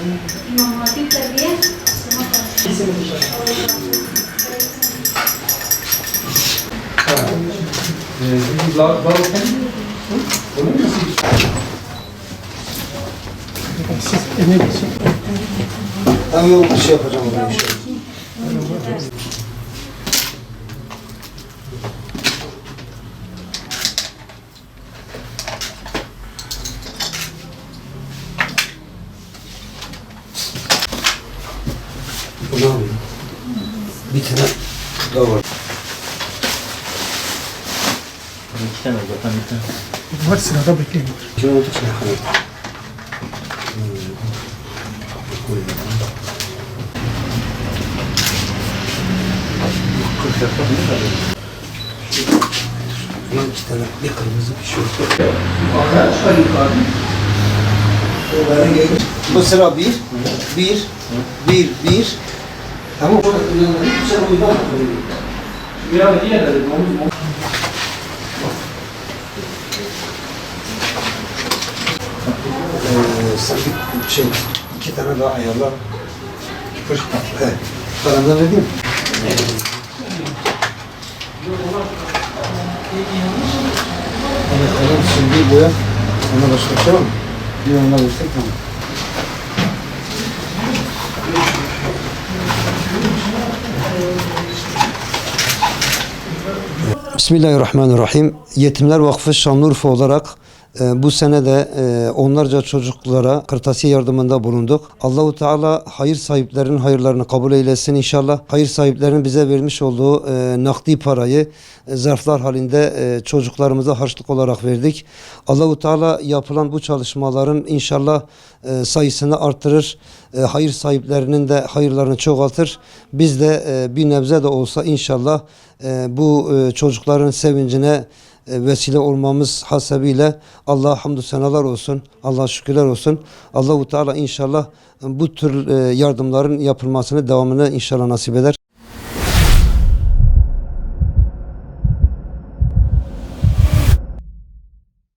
İmam Hatip Terbiye. Ben yok bir şey yapacağım ona inşallah. Bunu alayım. Bir tane daha var. İki tane zaten bir tane. Var sırada bekleyin. Şimdi onun içine koyayım. Bunun iki tane bir kırmızı bir şey. Bu sıra bir, bir, bir, bir. Tamam. Sen uydan Ee, sen bir şey, iki tane daha ayarla. Evet. Paranı vereyim. Evet, tamam. Şimdi boya. Ona başka bir şey ona versek Bismillahirrahmanirrahim. Yetimler Vakfı Şanlıurfa olarak bu sene de e, onlarca çocuklara kırtasiye yardımında bulunduk. Allahu Teala hayır sahiplerinin hayırlarını kabul eylesin inşallah. Hayır sahiplerinin bize vermiş olduğu e, nakdi parayı e, zarflar halinde çocuklarımıza harçlık olarak verdik. Allahu Teala yapılan bu çalışmaların inşallah sayısını artırır. Hayır sahiplerinin de hayırlarını çoğaltır. Biz de bir nebze de olsa inşallah bu çocukların sevincine vesile olmamız hasebiyle Allah'a hamdü senalar olsun. Allah'a şükürler olsun. Allahu Teala inşallah bu tür e, yardımların yapılmasını devamını inşallah nasip eder.